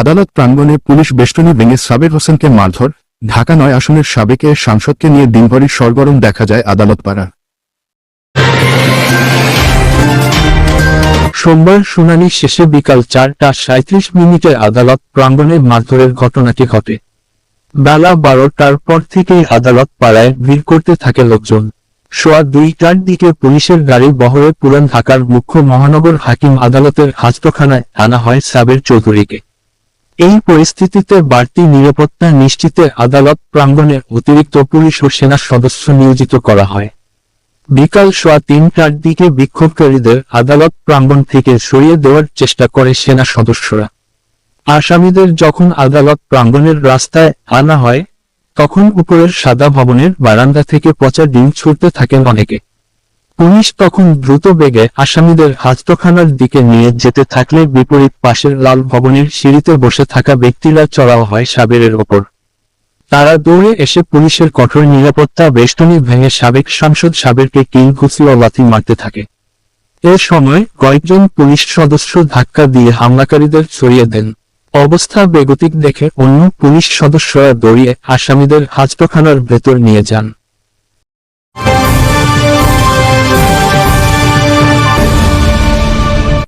আদালত প্রাঙ্গণে পুলিশ বেষ্টনী ভেঙে সাবের হোসেনকে মারধর, ঢাকা নয় আসনের সাবেকে সাংসদকে নিয়ে দিনভরই সরগরম দেখা যায় আদালত পাড়া সোমবার শুনানি শেষে বিকাল চারটা সাঁত্রিশ মিনিটে আদালত প্রাঙ্গণে মারধরের ঘটনাটি ঘটে। বেলা বারোটার পর থেকেই আদালত পাড়ায় ভিড় করতে থাকে লোকজন। সোয়া দুইটার দিকে পুলিশের গাড়ি বহরে পুরান ঢাকার মুখ্য মহানগর হাকিম আদালতের হাজতখানায় আনা হয় সাবের চৌধুরীকে। এই পরিস্থিতিতে বাড়তি নিরাপত্তা নিশ্চিতে আদালত প্রাঙ্গণে অতিরিক্ত পুলিশ ও সেনা সদস্য নিয়োজিত করা হয়। বিকাল সোয়া তিনটার দিকে বিক্ষোভকারীদের আদালত প্রাঙ্গণ থেকে সরিয়ে দেওয়ার চেষ্টা করে সেনা সদস্যরা। আসামিদের যখন আদালত প্রাঙ্গণের রাস্তায় আনা হয়, তখন উপরের সাদা ভবনের বারান্দা থেকে পচা ডিম ছুটতে থাকেন অনেকে। পুলিশ তখন দ্রুত বেগে আসামিদের হাজতখানার দিকে নিয়ে যেতে থাকলে বিপরীত পাশের লাল ভবনের সিঁড়িতে বসে থাকা ব্যক্তিরা চড়াও হয় সাবেরের ওপর। তারা দৌড়ে এসে পুলিশের কঠোর নিরাপত্তা বেষ্টনী ভেঙে সাবেক সাংসদ সাবেরকে কিল ঘুষি ও লাথি মারতে থাকে। এ সময় কয়েকজন পুলিশ সদস্য ধাক্কা দিয়ে হামলাকারীদের ছড়িয়ে দেন। অবস্থা বেগতিক দেখে অন্য পুলিশ সদস্যরা দৌড়িয়ে আসামিদের হাজতখানার ভেতর নিয়ে যান।